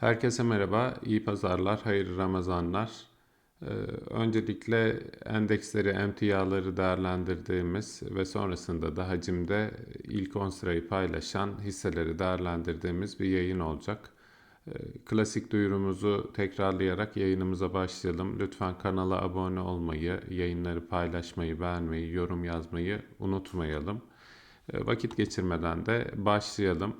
Herkese merhaba, iyi pazarlar, hayırlı Ramazanlar. Ee, öncelikle endeksleri, emtiaları değerlendirdiğimiz ve sonrasında da hacimde ilk 10 sırayı paylaşan hisseleri değerlendirdiğimiz bir yayın olacak. Ee, klasik duyurumuzu tekrarlayarak yayınımıza başlayalım. Lütfen kanala abone olmayı, yayınları paylaşmayı, beğenmeyi, yorum yazmayı unutmayalım. Ee, vakit geçirmeden de başlayalım.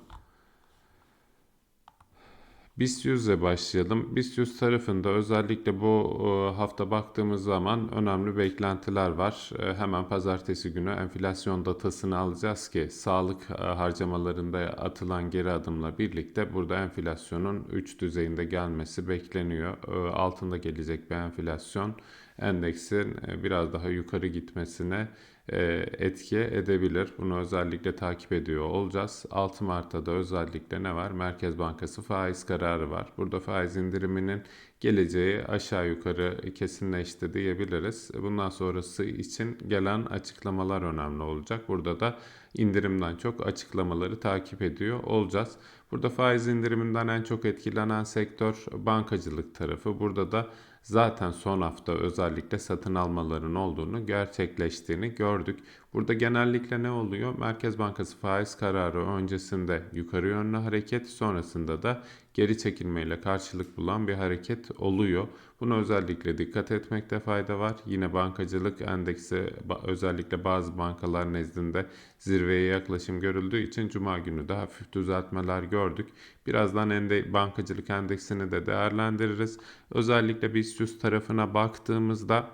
BIST 100 ile başlayalım. BIST 100 tarafında özellikle bu e, hafta baktığımız zaman önemli beklentiler var. E, Hemen pazartesi günü enflasyon datasını alacağız ki sağlık e, harcamalarında atılan geri adımla birlikte burada enflasyonun 3 düzeyinde gelmesi bekleniyor. Altında gelecek bir enflasyon endeksin biraz daha yukarı gitmesine etki edebilir. Bunu özellikle takip ediyor olacağız. 6 Mart'ta da özellikle ne var? Merkez Bankası faiz kararı var. Burada faiz indiriminin geleceği aşağı yukarı kesinleşti diyebiliriz. Bundan sonrası için gelen açıklamalar önemli olacak. Burada da indirimden çok açıklamaları takip ediyor olacağız. Burada faiz indiriminden en çok etkilenen sektör bankacılık tarafı. Burada da zaten son hafta özellikle satın almaların olduğunu gerçekleştiğini gördük. Burada genellikle ne oluyor? Merkez Bankası faiz kararı öncesinde yukarı yönlü hareket sonrasında da geri çekilmeyle karşılık bulan bir hareket oluyor. Buna özellikle dikkat etmekte fayda var. Yine bankacılık endeksi özellikle bazı bankalar nezdinde zirveye yaklaşım görüldüğü için cuma günü de hafif düzeltmeler gördük. Birazdan ende bankacılık endeksini de değerlendiririz. Özellikle BIST 100 tarafına baktığımızda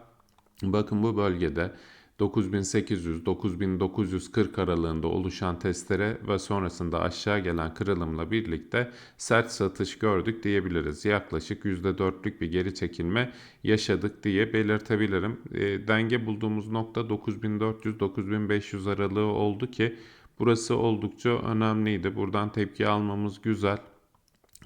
bakın bu bölgede 9800-9940 aralığında oluşan testere ve sonrasında aşağı gelen kırılımla birlikte sert satış gördük diyebiliriz. Yaklaşık %4'lük bir geri çekilme yaşadık diye belirtebilirim. E, denge bulduğumuz nokta 9400-9500 aralığı oldu ki burası oldukça önemliydi. Buradan tepki almamız güzel.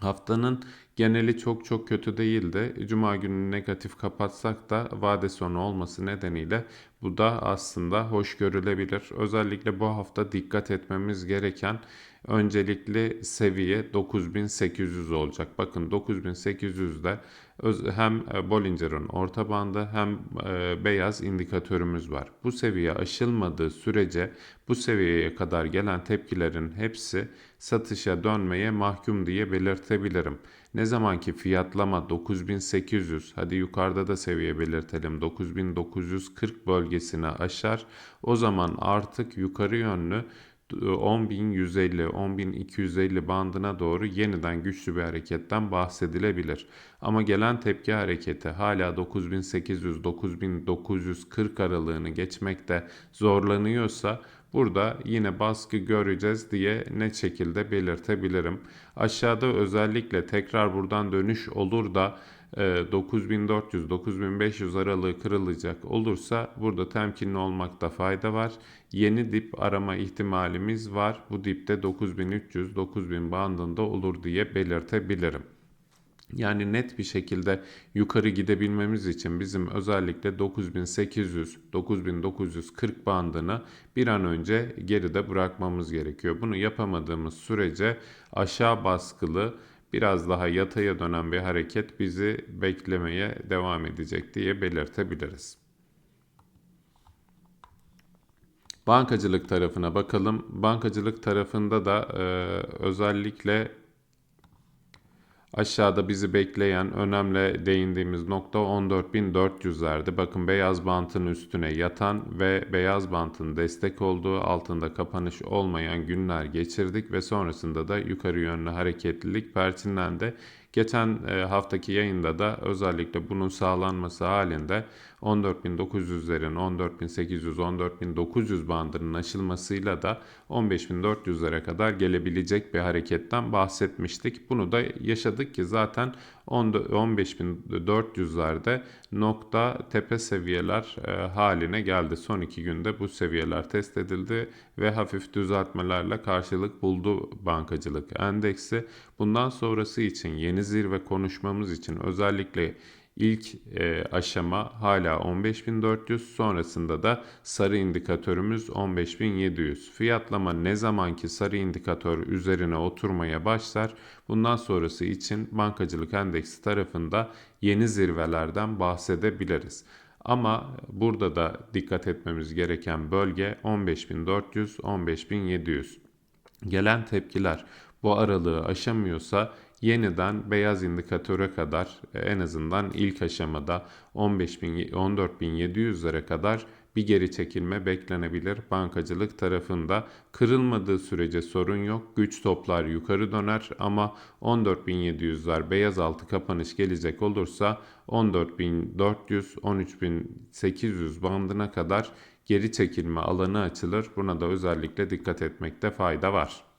Haftanın geneli çok çok kötü değildi. Cuma günü negatif kapatsak da vade sonu olması nedeniyle bu da aslında hoş görülebilir. Özellikle bu hafta dikkat etmemiz gereken öncelikli seviye 9800 olacak. Bakın 9800'de hem e, Bollinger'ın orta bandı hem e, beyaz indikatörümüz var. Bu seviye aşılmadığı sürece bu seviyeye kadar gelen tepkilerin hepsi satışa dönmeye mahkum diye belirtebilirim. Ne zaman ki fiyatlama 9800 hadi yukarıda da seviye belirtelim 9940 bölgesini aşar o zaman artık yukarı yönlü 10.150, 10.250 bandına doğru yeniden güçlü bir hareketten bahsedilebilir. Ama gelen tepki hareketi hala 9800, 9940 aralığını geçmekte zorlanıyorsa Burada yine baskı göreceğiz diye net şekilde belirtebilirim. Aşağıda özellikle tekrar buradan dönüş olur da 9400-9500 e, aralığı kırılacak olursa burada temkinli olmakta fayda var. Yeni dip arama ihtimalimiz var. Bu dipte 9300-9000 bandında olur diye belirtebilirim. Yani net bir şekilde yukarı gidebilmemiz için bizim özellikle 9800-9940 bandını bir an önce geride bırakmamız gerekiyor. Bunu yapamadığımız sürece aşağı baskılı biraz daha yataya dönen bir hareket bizi beklemeye devam edecek diye belirtebiliriz. Bankacılık tarafına bakalım. Bankacılık tarafında da e, özellikle Aşağıda bizi bekleyen önemli değindiğimiz nokta 14.400'lerdi. Bakın beyaz bantın üstüne yatan ve beyaz bantın destek olduğu altında kapanış olmayan günler geçirdik ve sonrasında da yukarı yönlü hareketlilik perçinlendi. Geçen e, haftaki yayında da özellikle bunun sağlanması halinde 14.900'lerin 14.800 14.900 bandının aşılmasıyla da 15.400'lere kadar gelebilecek bir hareketten bahsetmiştik. Bunu da yaşadık ki zaten 15.400'lerde nokta tepe seviyeler e, haline geldi. Son iki günde bu seviyeler test edildi ve hafif düzeltmelerle karşılık buldu bankacılık endeksi. Bundan sonrası için yeni zirve konuşmamız için özellikle İlk e, aşama hala 15.400 sonrasında da sarı indikatörümüz 15.700. Fiyatlama ne zamanki sarı indikatör üzerine oturmaya başlar bundan sonrası için bankacılık endeksi tarafında yeni zirvelerden bahsedebiliriz. Ama burada da dikkat etmemiz gereken bölge 15.400-15.700. Gelen tepkiler bu aralığı aşamıyorsa yeniden beyaz indikatöre kadar e, en azından ilk aşamada 15.000 14.700'lere kadar bir geri çekilme beklenebilir bankacılık tarafında. Kırılmadığı sürece sorun yok. Güç toplar yukarı döner ama 14.700'ler beyaz altı kapanış gelecek olursa 14.400 13.800 bandına kadar geri çekilme alanı açılır. Buna da özellikle dikkat etmekte fayda var.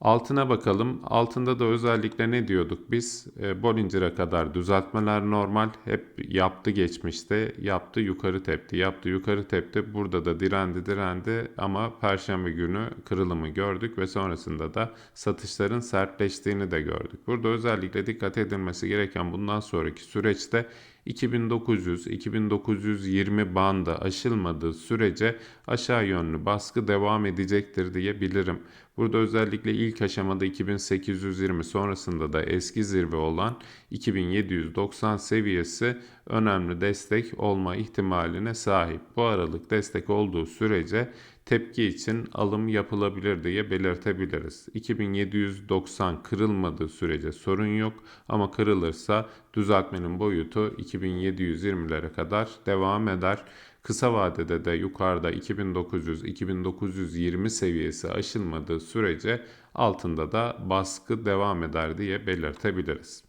Altına bakalım. Altında da özellikle ne diyorduk biz? E, Bollinger'a kadar düzeltmeler normal. Hep yaptı geçmişte. Yaptı yukarı tepti. Yaptı yukarı tepti. Burada da direndi direndi ama perşembe günü kırılımı gördük ve sonrasında da satışların sertleştiğini de gördük. Burada özellikle dikkat edilmesi gereken bundan sonraki süreçte 2900-2920 bandı aşılmadığı sürece aşağı yönlü baskı devam edecektir diyebilirim. Burada özellikle ilk aşamada 2820 sonrasında da eski zirve olan 2790 seviyesi önemli destek olma ihtimaline sahip. Bu aralık destek olduğu sürece tepki için alım yapılabilir diye belirtebiliriz. 2790 kırılmadığı sürece sorun yok ama kırılırsa düzeltmenin boyutu 2720'lere kadar devam eder. Kısa vadede de yukarıda 2900-2920 seviyesi aşılmadığı sürece altında da baskı devam eder diye belirtebiliriz.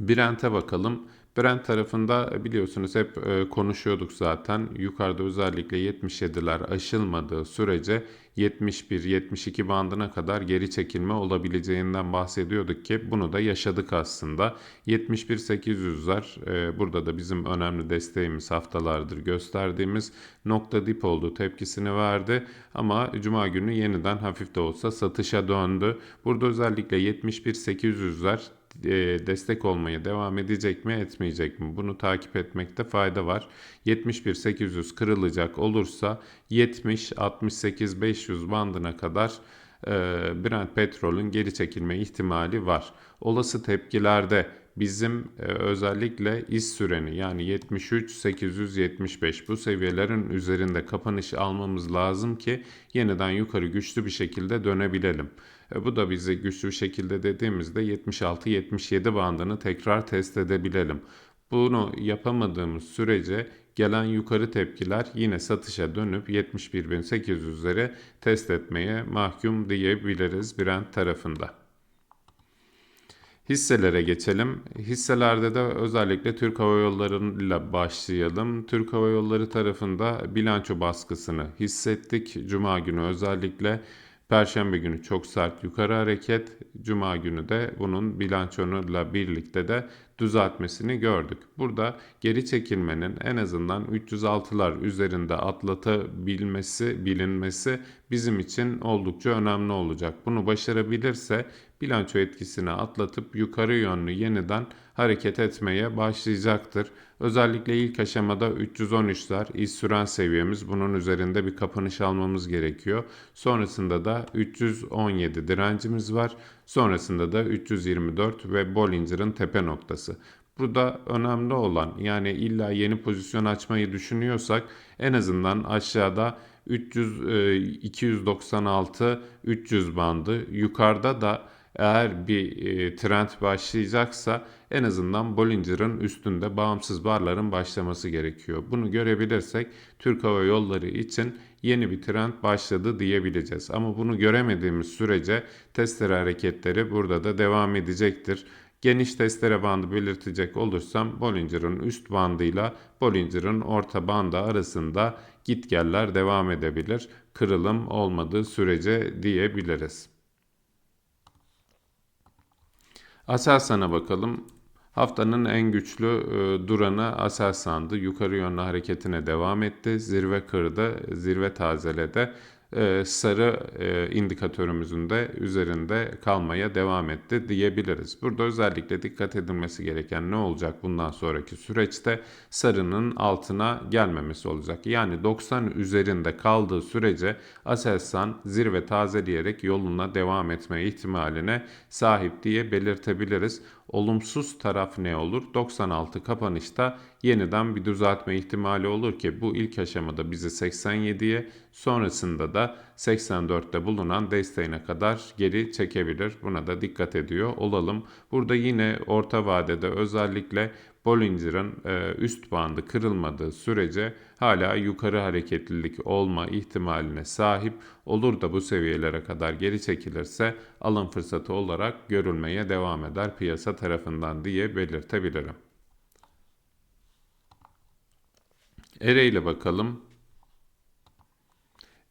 Brent'e bakalım. Brent tarafında biliyorsunuz hep e, konuşuyorduk zaten. Yukarıda özellikle 77'ler aşılmadığı sürece 71-72 bandına kadar geri çekilme olabileceğinden bahsediyorduk ki bunu da yaşadık aslında. 71-800'ler e, burada da bizim önemli desteğimiz haftalardır gösterdiğimiz nokta dip oldu tepkisini verdi ama cuma günü yeniden hafif de olsa satışa döndü. Burada özellikle 71-800'ler e, destek olmaya devam edecek mi etmeyecek mi? Bunu takip etmekte fayda var. 71.800 kırılacak olursa 70-68-500 bandına kadar e, Brent petrolün geri çekilme ihtimali var. Olası tepkilerde bizim e, özellikle iş süreni yani 73 875 bu seviyelerin üzerinde kapanış almamız lazım ki yeniden yukarı güçlü bir şekilde dönebilelim. E, bu da bizi güçlü bir şekilde dediğimizde 76-77 bandını tekrar test edebilelim. Bunu yapamadığımız sürece gelen yukarı tepkiler yine satışa dönüp 71.800'leri test etmeye mahkum diyebiliriz Brent tarafında. Hisselere geçelim. Hisselerde de özellikle Türk Hava Yolları'yla başlayalım. Türk Hava Yolları tarafında bilanço baskısını hissettik. Cuma günü özellikle Perşembe günü çok sert yukarı hareket. Cuma günü de bunun bilançonuyla birlikte de düzeltmesini gördük. Burada geri çekilmenin en azından 306'lar üzerinde atlatabilmesi, bilinmesi bizim için oldukça önemli olacak. Bunu başarabilirse bilanço etkisini atlatıp yukarı yönlü yeniden hareket etmeye başlayacaktır. Özellikle ilk aşamada 313'ler iz süren seviyemiz. Bunun üzerinde bir kapanış almamız gerekiyor. Sonrasında da 317 direncimiz var. Sonrasında da 324 ve Bollinger'ın tepe noktası. Burada önemli olan yani illa yeni pozisyon açmayı düşünüyorsak en azından aşağıda 300 296 300 bandı yukarıda da eğer bir e, trend başlayacaksa en azından Bollinger'ın üstünde bağımsız barların başlaması gerekiyor. Bunu görebilirsek Türk Hava Yolları için yeni bir trend başladı diyebileceğiz. Ama bunu göremediğimiz sürece testere hareketleri burada da devam edecektir. Geniş testere bandı belirtecek olursam Bollinger'ın üst bandıyla Bollinger'ın orta bandı arasında gitgeller devam edebilir. Kırılım olmadığı sürece diyebiliriz. Aselsan'a bakalım. Haftanın en güçlü e, duranı Aselsan'dı. Yukarı yönlü hareketine devam etti. Zirve kırdı, zirve tazeledi. E, sarı e, indikatörümüzün de üzerinde kalmaya devam etti diyebiliriz. Burada özellikle dikkat edilmesi gereken ne olacak bundan sonraki süreçte sarının altına gelmemesi olacak. Yani 90 üzerinde kaldığı sürece Aselsan zirve tazeleyerek yoluna devam etme ihtimaline sahip diye belirtebiliriz. Olumsuz taraf ne olur? 96 kapanışta yeniden bir düzeltme ihtimali olur ki bu ilk aşamada bizi 87'ye sonrasında da 84'te bulunan desteğine kadar geri çekebilir. Buna da dikkat ediyor olalım. Burada yine orta vadede özellikle Bollinger'ın e, üst bandı kırılmadığı sürece hala yukarı hareketlilik olma ihtimaline sahip olur da bu seviyelere kadar geri çekilirse alım fırsatı olarak görülmeye devam eder piyasa tarafından diye belirtebilirim. Ereğli bakalım.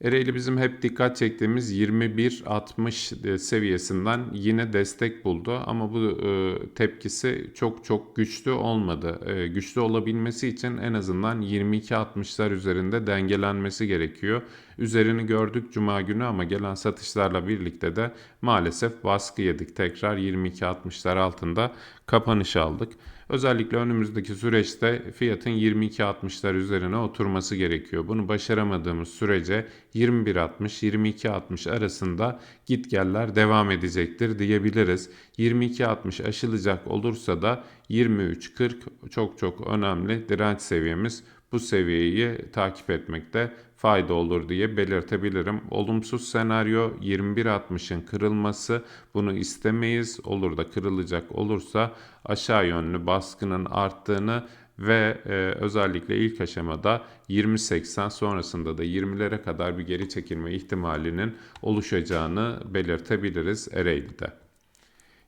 Ereğli bizim hep dikkat çektiğimiz 21-60 seviyesinden yine destek buldu ama bu e, tepkisi çok çok güçlü olmadı. E, güçlü olabilmesi için en azından 22-60'lar üzerinde dengelenmesi gerekiyor. Üzerini gördük cuma günü ama gelen satışlarla birlikte de maalesef baskı yedik. Tekrar 22-60'lar altında kapanış aldık. Özellikle önümüzdeki süreçte fiyatın 22.60'lar üzerine oturması gerekiyor. Bunu başaramadığımız sürece 21.60-22.60 arasında gitgeller devam edecektir diyebiliriz. 22.60 aşılacak olursa da 23.40 çok çok önemli direnç seviyemiz. Bu seviyeyi takip etmekte fayda olur diye belirtebilirim. Olumsuz senaryo 21.60'ın kırılması. Bunu istemeyiz. Olur da kırılacak olursa aşağı yönlü baskının arttığını ve e, özellikle ilk aşamada 20.80 sonrasında da 20'lere kadar bir geri çekilme ihtimalinin oluşacağını belirtebiliriz Ereğli'de.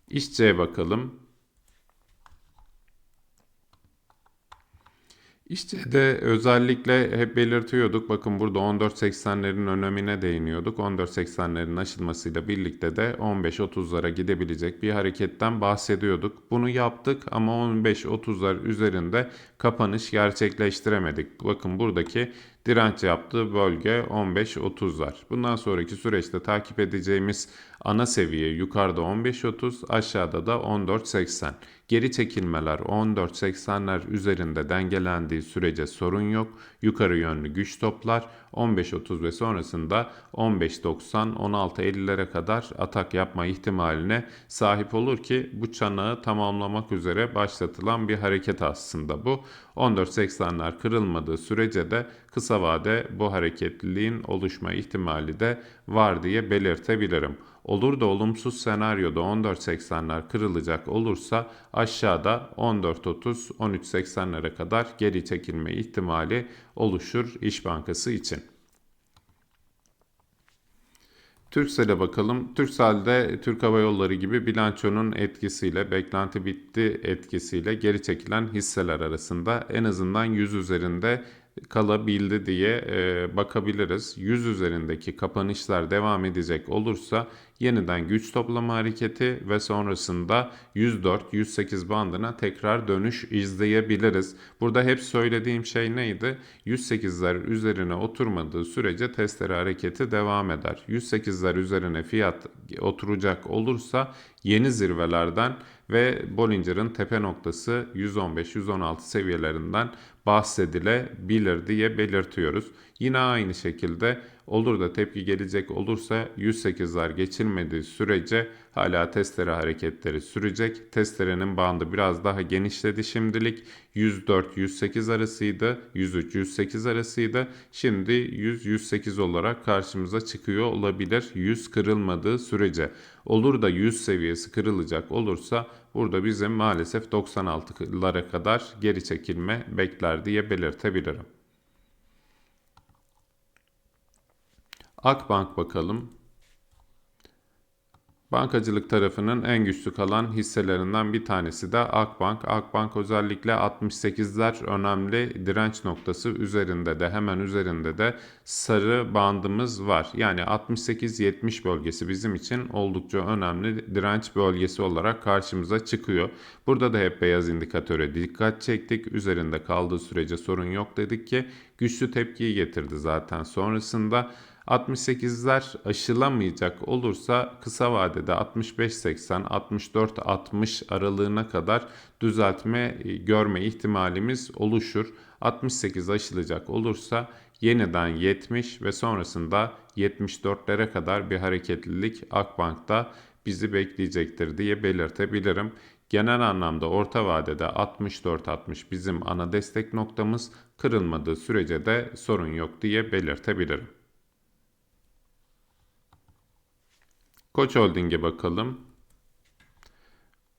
İşçiye bakalım. İşte de özellikle hep belirtiyorduk. Bakın burada 14.80'lerin önemine değiniyorduk. 14.80'lerin aşılmasıyla birlikte de 15.30'lara gidebilecek bir hareketten bahsediyorduk. Bunu yaptık ama 15.30'lar üzerinde kapanış gerçekleştiremedik. Bakın buradaki direnç yaptığı bölge 15.30'lar. Bundan sonraki süreçte takip edeceğimiz ana seviye yukarıda 15.30, aşağıda da 14.80. Geri çekilmeler 14.80'ler üzerinde dengelendiği sürece sorun yok. Yukarı yönlü güç toplar 15.30 ve sonrasında 15.90 16.50'lere kadar atak yapma ihtimaline sahip olur ki bu çanağı tamamlamak üzere başlatılan bir hareket aslında bu. 14.80'ler kırılmadığı sürece de kısa vade bu hareketliliğin oluşma ihtimali de var diye belirtebilirim. Olur da olumsuz senaryoda 14.80'ler kırılacak olursa aşağıda 14.30 13.80'lere kadar geri çekilme ihtimali oluşur İş Bankası için. Türksel'e bakalım. Türksel'de Türk Hava Yolları gibi bilançonun etkisiyle, beklenti bitti etkisiyle geri çekilen hisseler arasında en azından 100 üzerinde kalabildi diye bakabiliriz. 100 üzerindeki kapanışlar devam edecek olursa yeniden güç toplama hareketi ve sonrasında 104-108 bandına tekrar dönüş izleyebiliriz. Burada hep söylediğim şey neydi? 108'ler üzerine oturmadığı sürece testere hareketi devam eder. 108'ler üzerine fiyat oturacak olursa yeni zirvelerden ve Bollinger'ın tepe noktası 115-116 seviyelerinden bahsedilebilir diye belirtiyoruz. Yine aynı şekilde olur da tepki gelecek olursa 108'ler geçilmediği sürece hala testere hareketleri sürecek. Testerenin bandı biraz daha genişledi şimdilik. 104-108 arasıydı. 103-108 arasıydı. Şimdi 100-108 olarak karşımıza çıkıyor olabilir. 100 kırılmadığı sürece. Olur da 100 seviyesi kırılacak olursa burada bizim maalesef 96'lara kadar geri çekilme bekler diye belirtebilirim. Akbank bakalım. Bankacılık tarafının en güçlü kalan hisselerinden bir tanesi de Akbank. Akbank özellikle 68'ler önemli direnç noktası üzerinde de hemen üzerinde de sarı bandımız var. Yani 68-70 bölgesi bizim için oldukça önemli direnç bölgesi olarak karşımıza çıkıyor. Burada da hep beyaz indikatöre dikkat çektik. Üzerinde kaldığı sürece sorun yok dedik ki güçlü tepkiyi getirdi zaten sonrasında 68'ler aşılamayacak olursa kısa vadede 65-80, 64-60 aralığına kadar düzeltme e, görme ihtimalimiz oluşur. 68 aşılacak olursa yeniden 70 ve sonrasında 74'lere kadar bir hareketlilik Akbank'ta bizi bekleyecektir diye belirtebilirim. Genel anlamda orta vadede 64-60 bizim ana destek noktamız kırılmadığı sürece de sorun yok diye belirtebilirim. Koç Holding'e bakalım.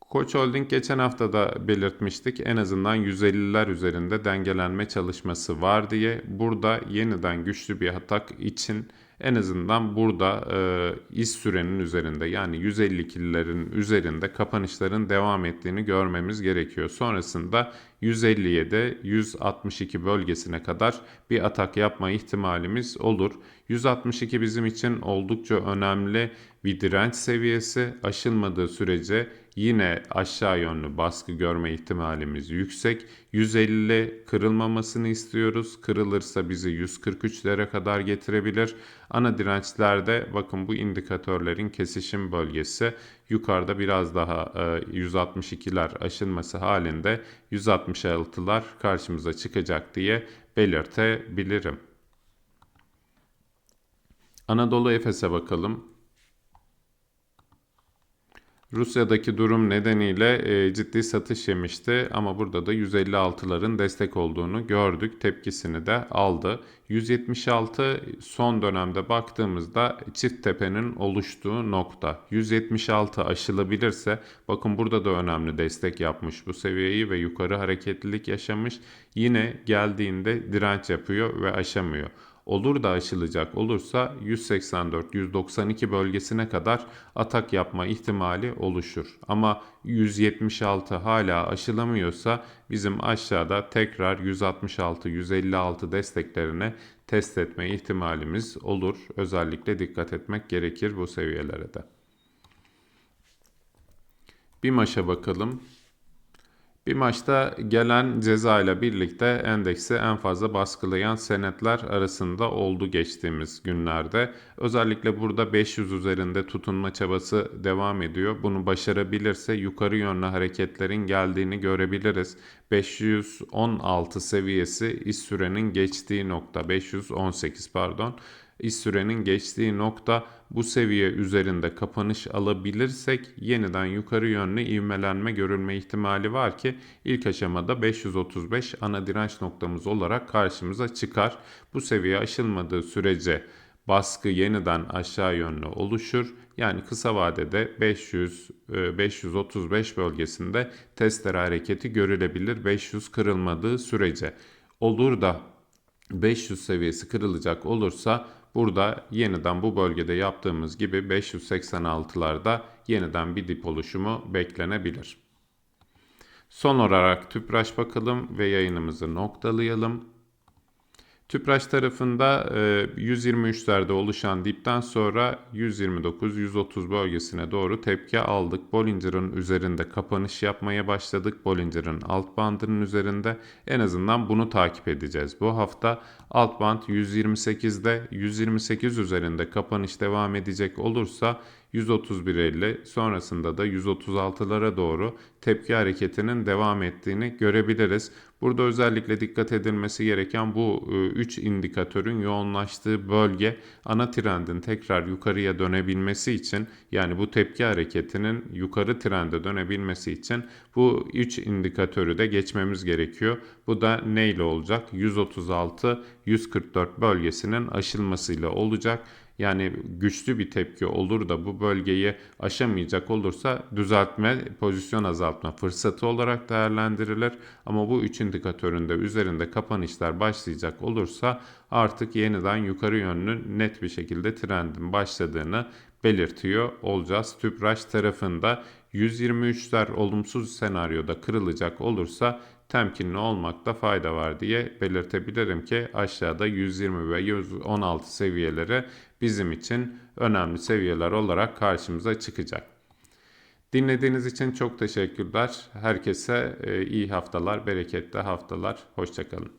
Koç Holding geçen hafta da belirtmiştik. En azından 150'ler üzerinde dengelenme çalışması var diye. Burada yeniden güçlü bir atak için en azından burada e, iz sürenin üzerinde yani 152'lilerin üzerinde kapanışların devam ettiğini görmemiz gerekiyor. Sonrasında 157, 162 bölgesine kadar bir atak yapma ihtimalimiz olur. 162 bizim için oldukça önemli bir direnç seviyesi. Aşılmadığı sürece yine aşağı yönlü baskı görme ihtimalimiz yüksek. 150 kırılmamasını istiyoruz. Kırılırsa bizi 143'lere kadar getirebilir. Ana dirençlerde bakın bu indikatörlerin kesişim bölgesi yukarıda biraz daha 162'ler aşılması halinde 166'lar karşımıza çıkacak diye belirtebilirim. Anadolu Efes'e bakalım. Rusya'daki durum nedeniyle e, ciddi satış yemişti ama burada da 156'ların destek olduğunu gördük. Tepkisini de aldı. 176 son dönemde baktığımızda çift tepenin oluştuğu nokta. 176 aşılabilirse bakın burada da önemli destek yapmış bu seviyeyi ve yukarı hareketlilik yaşamış. Yine geldiğinde direnç yapıyor ve aşamıyor olur da aşılacak olursa 184-192 bölgesine kadar atak yapma ihtimali oluşur. Ama 176 hala aşılamıyorsa bizim aşağıda tekrar 166-156 desteklerine test etme ihtimalimiz olur. Özellikle dikkat etmek gerekir bu seviyelere de. Bir maşa bakalım. Bir maçta gelen ceza ile birlikte endeksi en fazla baskılayan senetler arasında oldu geçtiğimiz günlerde. Özellikle burada 500 üzerinde tutunma çabası devam ediyor. Bunu başarabilirse yukarı yönlü hareketlerin geldiğini görebiliriz. 516 seviyesi iş sürenin geçtiği nokta 518 pardon iş sürenin geçtiği nokta bu seviye üzerinde kapanış alabilirsek yeniden yukarı yönlü ivmelenme görülme ihtimali var ki ilk aşamada 535 ana direnç noktamız olarak karşımıza çıkar. Bu seviye aşılmadığı sürece baskı yeniden aşağı yönlü oluşur. Yani kısa vadede 500 535 bölgesinde testere hareketi görülebilir 500 kırılmadığı sürece. Olur da 500 seviyesi kırılacak olursa Burada yeniden bu bölgede yaptığımız gibi 586'larda yeniden bir dip oluşumu beklenebilir. Son olarak tüpraş bakalım ve yayınımızı noktalayalım. Tüpraş tarafında 123'lerde e, oluşan dipten sonra 129-130 bölgesine doğru tepki aldık. Bollinger'ın üzerinde kapanış yapmaya başladık. Bollinger'ın alt bandının üzerinde en azından bunu takip edeceğiz. Bu hafta alt band 128'de 128 üzerinde kapanış devam edecek olursa 131.50 sonrasında da 136'lara doğru tepki hareketinin devam ettiğini görebiliriz. Burada özellikle dikkat edilmesi gereken bu 3 e, indikatörün yoğunlaştığı bölge ana trendin tekrar yukarıya dönebilmesi için yani bu tepki hareketinin yukarı trende dönebilmesi için bu 3 indikatörü de geçmemiz gerekiyor. Bu da neyle olacak? 136 144 bölgesinin aşılmasıyla olacak. Yani güçlü bir tepki olur da bu bölgeyi aşamayacak olursa düzeltme, pozisyon azaltma fırsatı olarak değerlendirilir. Ama bu üç indikatöründe üzerinde kapanışlar başlayacak olursa artık yeniden yukarı yönlü net bir şekilde trendin başladığını belirtiyor olacağız. Tüpraş tarafında 123'ler olumsuz senaryoda kırılacak olursa temkinli olmakta fayda var diye belirtebilirim ki aşağıda 120 ve 116 seviyeleri bizim için önemli seviyeler olarak karşımıza çıkacak. Dinlediğiniz için çok teşekkürler. Herkese e, iyi haftalar, bereketli haftalar. Hoşçakalın.